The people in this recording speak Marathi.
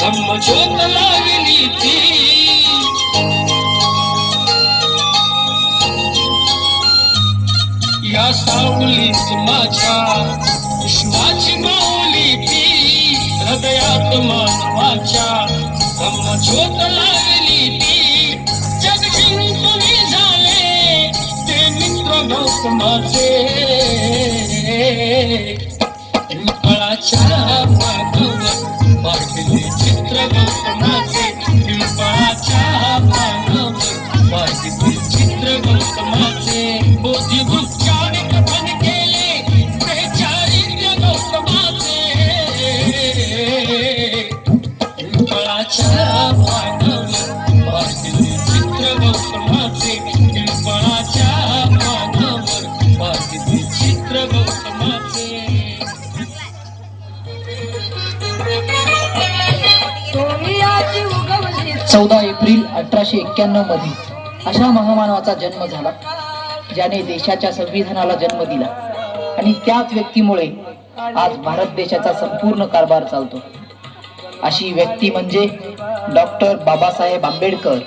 धम्म लागली ती. या सावलीस माझ्या विश्वाची माऊली ती. हृदयात मानवाच्या धम्म ज्योत लावली ती. जग जिंकून झाले ते मित्र गौतमाचे पिंपळाच्या पानावर वाढले चित्र गौतमाचे पिंपळाच्या पानावर वाढले गौतमाचे बोधी चौदा एप्रिल अठराशे एक्क्याण्णवमध्ये अशा महामानवाचा जन्म झाला ज्याने देशाच्या संविधानाला जन्म दिला. आणि त्याच व्यक्तीमुळे आज भारत देशाचा संपूर्ण कारभार चालतो. अशी व्यक्ती म्हणजे डॉक्टर बाबासाहेब आंबेडकर.